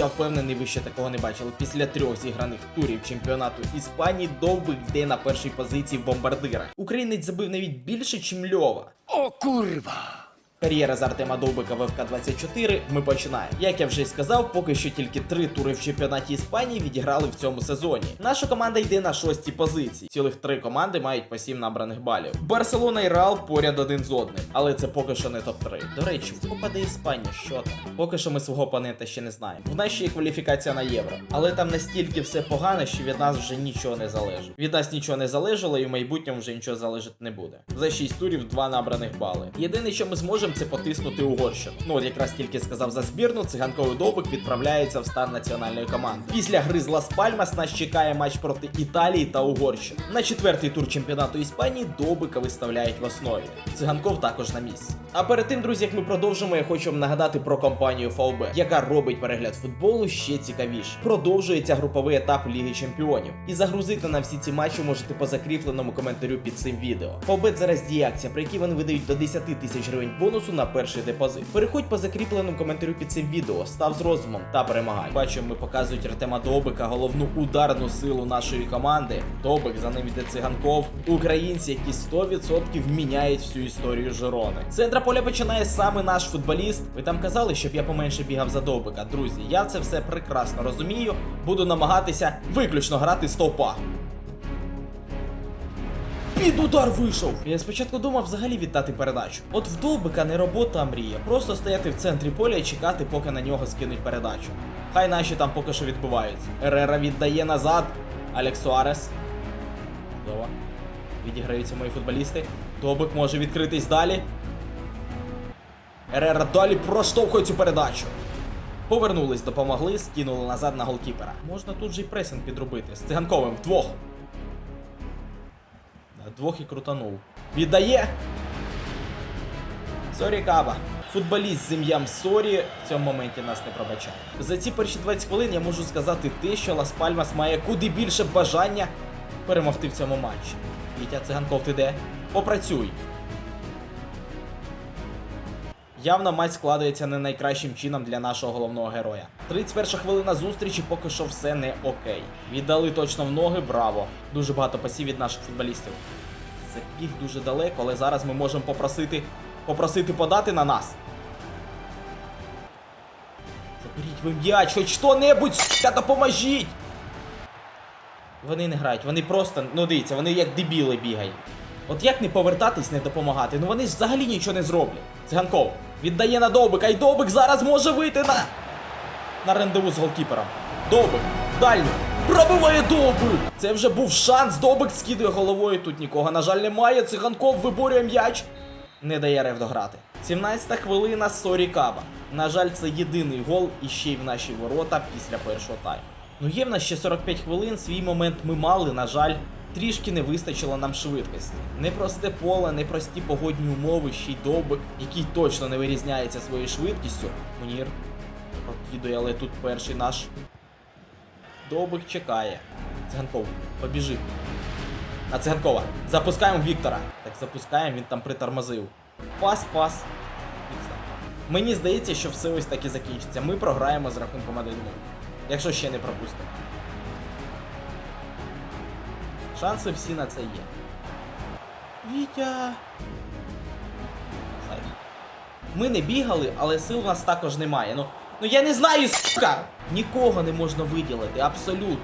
Я впевнений, ви ще такого не бачили. Після трьох зіграних турів чемпіонату Іспанії Довбик йде на першій позиції в бомбардирах. Українець забив навіть більше, чим Льова. О курва! Кар'єра з Артема Довбика в ФК-24 ми починаємо. Як я вже й сказав, поки що тільки три тури в чемпіонаті Іспанії відіграли в цьому сезоні. Наша команда йде на шостій позиції. Цілих три команди мають по сім набраних балів. Барселона і Реал поряд один з одним, але це поки що не топ-3. До речі, в Копа де Іспанія, що там? Поки що ми свого опонента ще не знаємо. В нас ще є кваліфікація на євро, але там настільки все погано, що від нас вже нічого не залежить. Від нас нічого не залежало, і в майбутньому вже нічого залежати не буде. За 6 турів два набраних бали. Єдине, що ми зможемо, це потиснути Угорщину. Ну от якраз тільки сказав за збірну, циганковий довбик відправляється в стан національної команди. Після гри з Лас Пальмас нас чекає матч проти Італії та Угорщини. На четвертий тур чемпіонату Іспанії довбика виставляють в основі. Циганков також на місці. А перед тим, друзі, як ми продовжимо, я хочу вам нагадати про компанію ФАУБ, яка робить перегляд футболу ще цікавіше. Продовжується груповий етап Ліги Чемпіонів. І загрузити на всі ці матчі можете по закріпленому коментарю під цим відео. Фаубет зараз діє акція, при якій вони видають до 10 тисяч гривень бонусу на перший депозит. Переходь по закріпленому коментарю під цим відео, став з розумом та перемагай. Бачимо, ми показують Артема Добика, головну ударну силу нашої команди. Добик, за ним йде циганков. Українці, які 100% міняють всю історію Жирони. З Центра поля починає саме наш футболіст. Ви там казали, щоб я поменше бігав за Добика. Друзі, я це все прекрасно розумію. Буду намагатися виключно грати стовпа. Під удар вийшов. Я спочатку думав взагалі віддати передачу. От в Довбика не робота, а мрія. Просто стояти в центрі поля і чекати, поки на нього скинуть передачу. Хай наші там поки що відбуваються. Ерера віддає назад. Алекс Суарес. Чудово. Відіграються мої футболісти. Довбик може відкритись далі. Ерера далі проштовхує цю передачу. Повернулись, допомогли, скинули назад на голкіпера. Можна тут же й пресинг підробити. З циганковим вдвох. Двох і крутанув. Віддає. Сорі Каба. Футболіст з ім'ям Сорі в цьому моменті нас не пробачає. За ці перші 20 хвилин я можу сказати те, що Лас Пальмас має куди більше бажання перемогти в цьому матчі. Вітя Циганков, ти де? Попрацюй. Явно матч складається не найкращим чином для нашого головного героя. 31 хвилина зустрічі поки що все не окей. Віддали точно в ноги, браво. Дуже багато пасів від наших футболістів. Забіг дуже далеко, але зараз ми можемо попросити попросити подати на нас. Заберіть ви м'яч, хоч хто-небудь, сука, допоможіть! Вони не грають, вони просто, ну дивіться, вони як дебіли бігають. От як не повертатись, не допомагати? Ну вони ж взагалі нічого не зроблять. Циганков віддає на Довбика, і Довбик зараз може вийти на. На рандеву з голкіпером. Довбик, дальню. Пробиває Довбик! Це вже був шанс. Довбик скидує головою. Тут нікого, на жаль, немає. Циганков виборює м'яч. Не дає рев дограти. 17 хвилина Сорі Каба. На жаль, це єдиний гол і ще й в наші ворота після першого тайму. Ну є в нас ще 45 хвилин, свій момент ми мали, на жаль, трішки не вистачило нам швидкості. Непросте поле, непрості погодні умови, ще й довбик, який точно не вирізняється своєю швидкістю. Мунір прокидує, але тут перший наш довбик чекає. Циганков, побіжи. На Циганкова. Запускаємо Віктора. Так, запускаємо, він там притормозив. Пас, пас. Мені здається, що все ось так і закінчиться. Ми програємо з рахунком 1-0. Якщо ще не пропустимо. Шанси всі на це є. Вітя. Ми не бігали, але сил у нас також немає. Ну, ну я не знаю, сука! Нікого не можна виділити, абсолютно.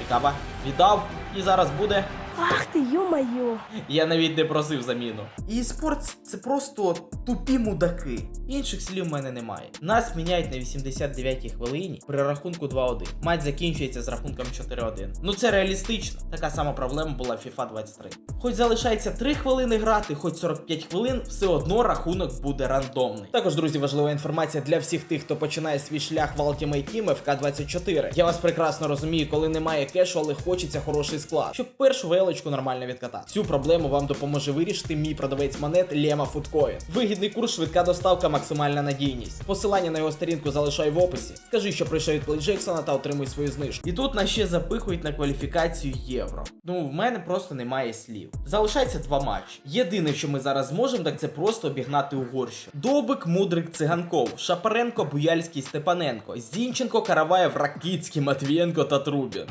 Рікава віддав, і зараз буде. Ах ти, ё-моё! Я навіть не просив заміну. І спорт це просто тупі мудаки. Інших слів в мене немає. Нас міняють на 89-й хвилині при рахунку 2-1. Матч закінчується з рахунком 4-1. Ну це реалістично. Така сама проблема була в FIFA 23. Хоч залишається 3 хвилини грати, хоч 45 хвилин, все одно рахунок буде рандомний. Також, друзі, важлива інформація для всіх тих, хто починає свій шлях в Ultimate Team FK24. Я вас прекрасно розумію, коли немає кешу, але хочеться хороший склад. Щоб першу ВЛ стрілочку нормально відкатати. Цю проблему вам допоможе вирішити мій продавець монет Лема Фудкоін. Вигідний курс, швидка доставка, максимальна надійність. Посилання на його сторінку залишай в описі. Скажи, що прийшов від Плей Джексона та отримуй свою знижку. І тут нас ще запихують на кваліфікацію євро. Ну, в мене просто немає слів. Залишається два матчі. Єдине, що ми зараз зможемо, так це просто обігнати Угорщину. Добик, Мудрик, Циганков, Шапаренко, Буяльський, Степаненко, Зінченко, Караваєв, Ракіцький, Матвієнко та Трубін.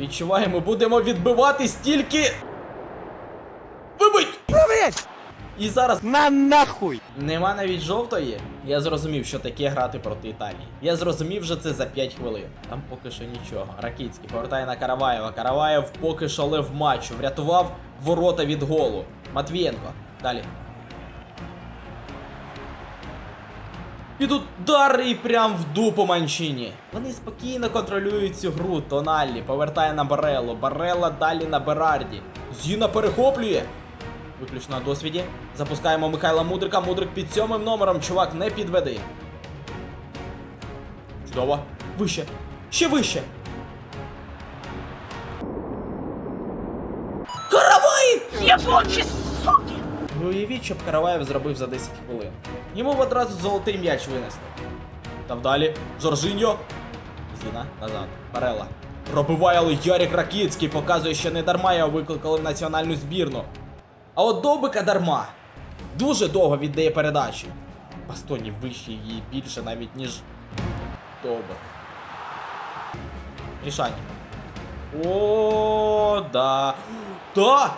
Відчуваємо, будемо відбивати стільки. Вибить! І зараз На нахуй! Нема навіть жовтої. Я зрозумів, що таке грати проти Італії. Я зрозумів вже це за 5 хвилин. Там поки що нічого. Ракіцький повертає на Караваєва. Караваєв поки що лев матчу. Врятував ворота від голу. Матвієнко. Далі. Підуть удари і прям в дупу Манчині. Вони спокійно контролюють цю гру. Тоналлі повертає на Барелло. Барелла далі на Берарді. Зіна перехоплює. Виключно на досвіді. Запускаємо Михайла Мудрика. Мудрик під сьомим номером. Чувак, не підведи. Чудово. Вище. Ще вище. Каравай! Ви уявіть, щоб Караваєв зробив за 10 хвилин. Йому б одразу золотий м'яч винесли. Та вдалі. Жоржиньо. Зіна назад. Барела. Пробиває, але Ярік Ракіцький показує, що не дарма його викликали в національну збірну. А от Довбика дарма. Дуже довго віддає передачі. Бастоні вище її більше навіть, ніж Довбик. Рішання. О, да. Да!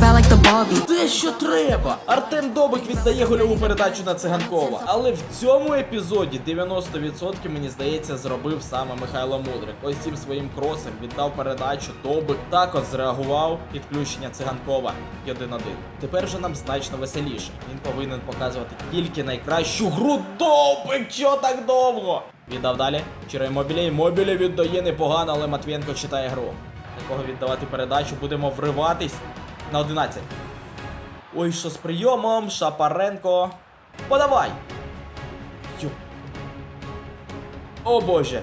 Bad like the Barbie. Те, що треба! Артем Добик віддає гольову передачу на циганкова. Але в цьому епізоді 90% мені здається зробив саме Михайло Мудрик. Ось цим своїм кросом віддав передачу. Добик також зреагував підключення циганкова 1-1. Тепер же нам значно веселіше. Він повинен показувати тільки найкращу гру. Добик! Чо так довго? Віддав далі. Чиray Мобілі. Мобілі віддає непогано, але Матвієнко читає гру. Такого віддавати передачу, будемо вриватись на 11. Ой, що з прийомом, Шапаренко. Подавай! Ю. О боже.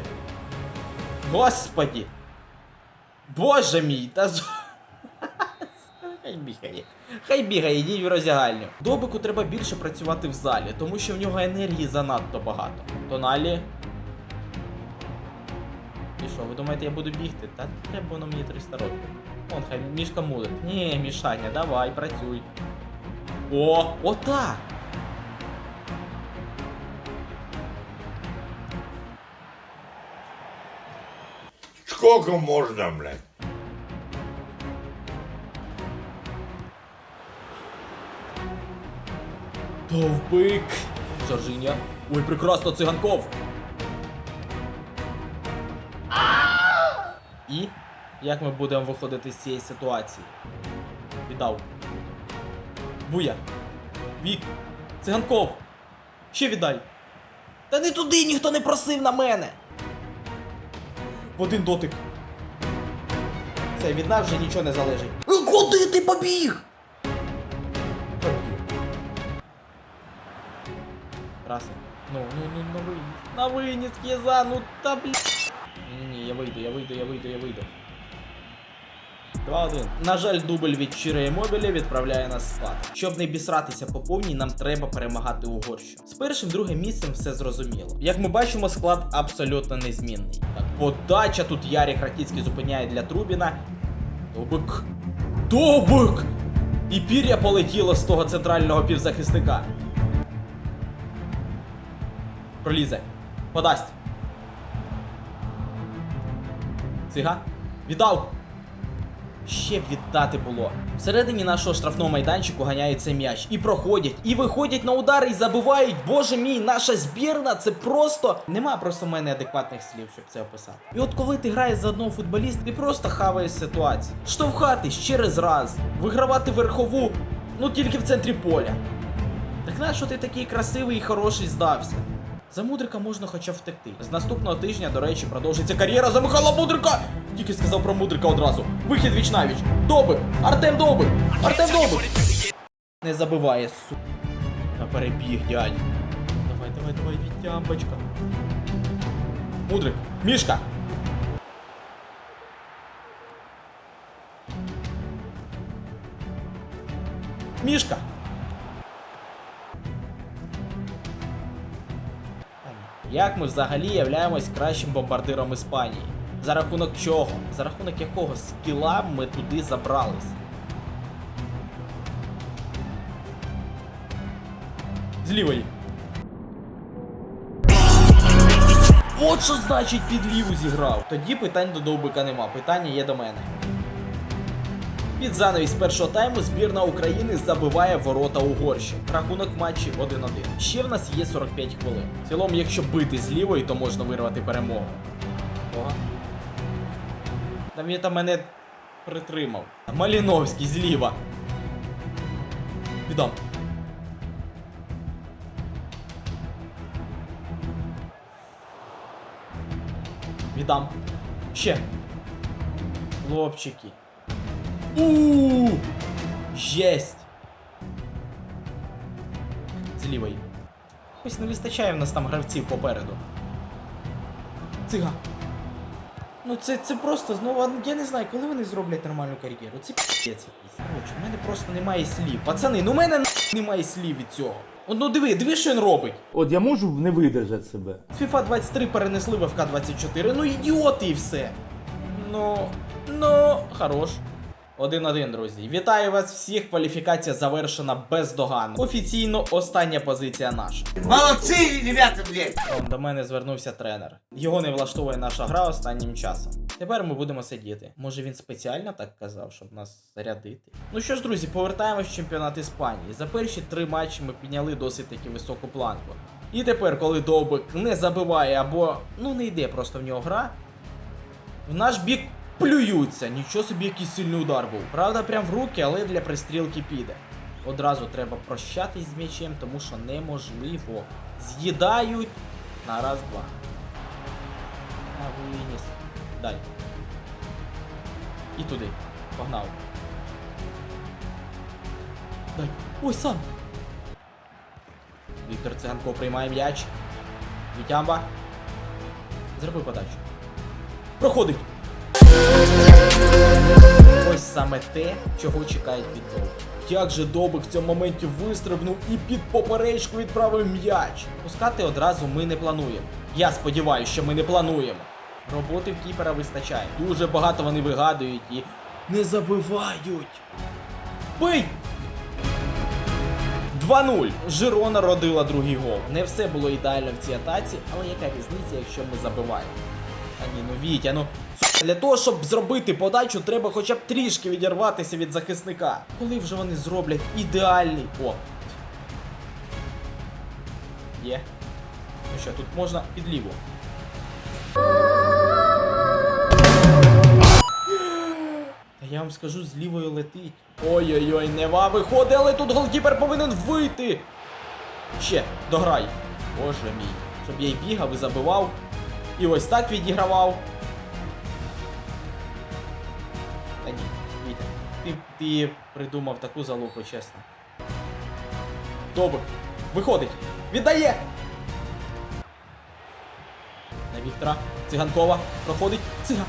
Господі. Боже мій, та з... Хай бігає. Хай бігає, йдіть в роздягальню. Добику треба більше працювати в залі, тому що в нього енергії занадто багато. Тоналі. Що, ви думаєте, я буду бігти? Та треба воно мені 300 років. Он хай мішка мудрик. Ні, Мішаня, давай, працюй. О, отак! Сколько можно, блядь? Довбик! Жоржиня. Ой, прекрасно, циганков! І як ми будемо виходити з цієї ситуації? Віддав. Буя. Вік. Циганков. Ще віддай. Та не туди ніхто не просив на мене. В один дотик. Це від нас вже нічого не залежить. Ну, Куди ти побіг? Красний. Ну, ну, ну, на виніс. На виніс, Кіза, ну та блін. Ні-ні, я вийду, я вийду, я вийду, я вийду. 2-1. На жаль, дубль від Чиреї Мобілі відправляє нас в спад. Щоб не бісратися по повній, нам треба перемагати Угорщину. З першим другим місцем все зрозуміло. Як ми бачимо, склад абсолютно незмінний. Так, подача тут Ярік Ракіцький зупиняє для Трубіна. Добик. Добик! І пір'я полетіло з того центрального півзахисника. Пролізе. Подасть. Цига. Віддав. Ще віддати було. Всередині нашого штрафного майданчику ганяється м'яч. І проходять, і виходять на удар, і забивають. Боже мій, наша збірна це просто. Нема просто в мене адекватних слів, щоб це описати. І от коли ти граєш за одного футболіста, ти просто хаваєш ситуацію. Штовхатись через раз, вигравати верхову, ну тільки в центрі поля. Так нащо ти такий красивий і хороший здався? За Мудрика можна хоча б втекти. З наступного тижня, до речі, продовжиться кар'єра за Михайла Мудрика. Тільки сказав про Мудрика одразу. Вихід віч навіч. Добик! Артем Добик! Артем Добик! Не забиває, су. На перебіг, дядь. Давай, давай, давай, відтямбочка. Мудрик! Мішка! Мішка! Як ми взагалі являємось кращим бомбардиром Іспанії? За рахунок чого? За рахунок якого скіла ми туди забрались? З лівої. От що значить під ліву зіграв. Тоді питань до довбика нема. Питання є до мене. Під занавіс першого тайму збірна України забиває ворота Угорщини. Рахунок матчі 1-1. Ще в нас є 45 хвилин. В цілому, якщо бити з лівої, то можна вирвати перемогу. Кого? Та він там мене притримав. Маліновський зліва. Віддам. Віддам. Ще. Хлопчики. У Єсть! З лівої. Ось не вистачає в нас там гравців попереду. Цига. Ну це, це просто знову. Я не знаю, коли вони зроблять нормальну кар'єру. Це п'єць. Коротше, в мене просто немає слів. Пацани, ну в мене немає слів від цього. От, Ну диви, диви, що він робить. От я можу не видержати себе. FIFA 23 перенесли в ФК 24. Ну ідіоти і все. Ну, ну, хорош. 1-1, друзі. Вітаю вас всіх. Кваліфікація завершена бездоганно. Офіційно остання позиція наша. Молодцы, ребята, блядь! До мене звернувся тренер. Його не влаштовує наша гра останнім часом. Тепер ми будемо сидіти. Може він спеціально так казав, щоб нас зарядити. Ну що ж, друзі, повертаємось в чемпіонат Іспанії. За перші три матчі ми підняли досить таки високу планку. І тепер, коли Довбик не забиває або ну не йде просто в нього гра, в наш бік плюються. Нічого собі який сильний удар був. Правда, прям в руки, але для пристрілки піде. Одразу треба прощатись з м'ячем, тому що неможливо. З'їдають на раз-два. А виніс. Дай. І туди. Погнав. Дай. Ой, сам. Віктор Циганко приймає м'яч. Вітямба. Зроби подачу. Проходить. Ось саме те, чого чекають від Довбика. Як же Довбик в цьому моменті вистрибнув і під поперечку відправив м'яч. Пускати одразу ми не плануємо. Я сподіваюся, що ми не плануємо. Роботи в кіпера вистачає. Дуже багато вони вигадують і не забивають. Бий! 2-0. Жирона родила другий гол. Не все було ідеально в цій атаці, але яка різниця, якщо ми забиваємо? А ні, ну Вітя, ну для того, щоб зробити подачу, треба хоча б трішки відірватися від захисника. Коли вже вони зроблять ідеальний. О. Є. Ну що, тут можна під ліву. Та я вам скажу, з лівою летить. Ой-ой-ой, нева виходить, але тут голкіпер повинен вийти. Ще, дограй. Боже мій. Щоб я й бігав і забивав. І ось так відігравав. Ти, придумав таку залупу, чесно. Добре. Виходить. Віддає! На Віктора. Циганкова. Проходить. Циган.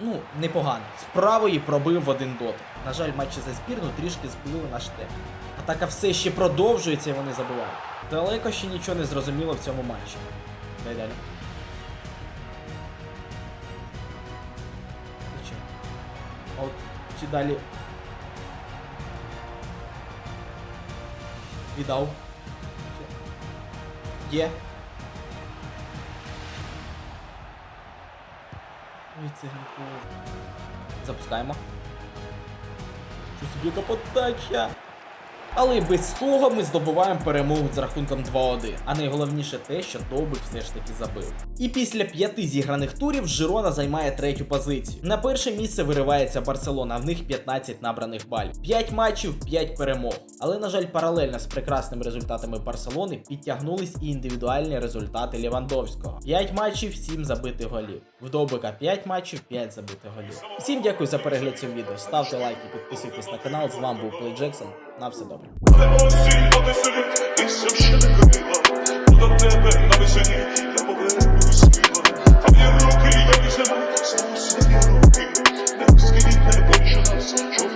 Ну, непогано. З правої пробив в один дотик. На жаль, матчі за збірну трішки збили наш темп. Атака все ще продовжується і вони забувають. Далеко ще нічого не зрозуміло в цьому матчі. Дай далі. Чи далі. Віддав. Є. Ой, циганку. Запускаємо. Що собі яка подача? Але без того ми здобуваємо перемогу з рахунком 2-1. А найголовніше те, що Довбик все ж таки забив. І після п'яти зіграних турів Жирона займає третю позицію. На перше місце виривається Барселона, в них 15 набраних балів. 5 матчів, 5 перемог. Але, на жаль, паралельно з прекрасними результатами Барселони підтягнулись і індивідуальні результати Лівандовського. 5 матчів, 7 забитих голів. В Довбика 5 матчів, 5 забитих голів. Всім дякую за перегляд цього відео. Ставте лайки, підписуйтесь на канал. З вами був Плей Джексон. На все добре. Вони всі, вони сидять, і все